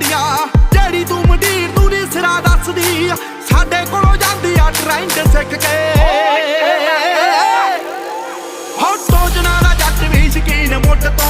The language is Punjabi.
ਜਾਂਦੀਆਂ। ਜਿਹੜੀ ਤੂੰ ਮੰਡੀਰ ਤੂੰ ਨੀ ਸਿਰਾ ਦੱਸਦੀ। ਸਾਡੇ ਕੋਲੋਂ ਜਾਂਦੀ ਆ ਟ੍ਰੈਂਡ ਸਿੱਖ ਕੇ। ਹੋਟੋ ਜਨਾਲਾ ਜੱਟ ਵੀ ਸ਼ਕੀਨ ਮੁੱਢ ਤੋਂ